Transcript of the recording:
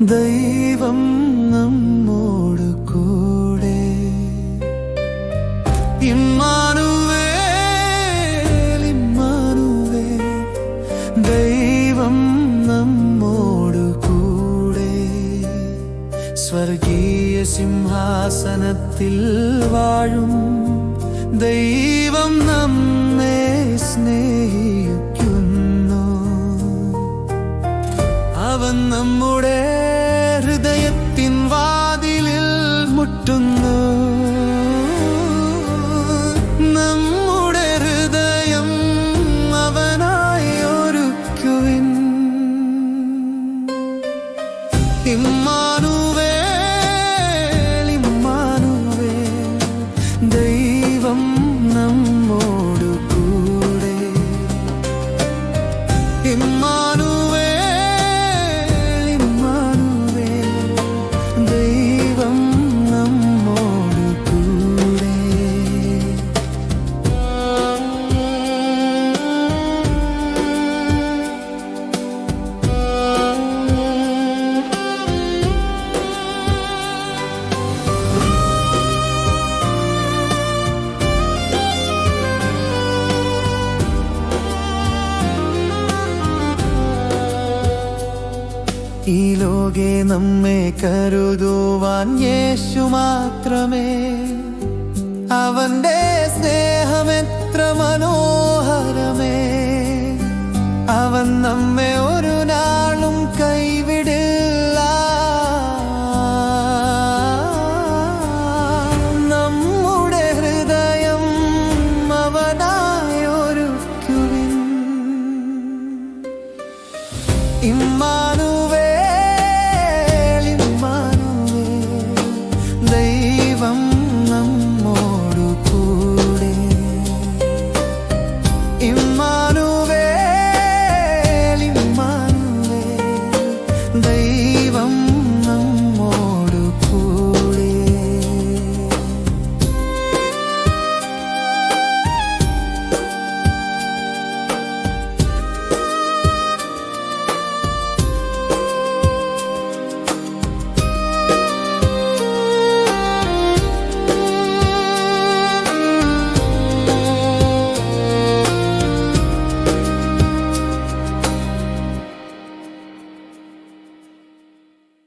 ദൈവം നമ്മോട് കൂടെ. ഇമ്മാനുവേ ഇമ്മാനുവേ ദൈവം നമ്മോട് കൂടെ. സ്വർഗീയ സിംഹാസനത്തിൽ വാഴും ദൈവം നമ്മെ സ്നേഹ അവൻ നമ്മുടെ ഹൃദയത്തിൻ വാതിലിൽ മുട്ടുന്നു. ഈ ലോകെ നമ്മെ കരുതുവാൻ യേശു മാത്രമേ. അവന്റെ സ്നേഹമെത്ര മനോഹരമേ. അവൻ നമ്മെ ഒരു നാളും കൈവിടില്ല. നമ്മുടെ ഹൃദയം അവനായൊരുക്കുവിൻ. ഇമ്മാ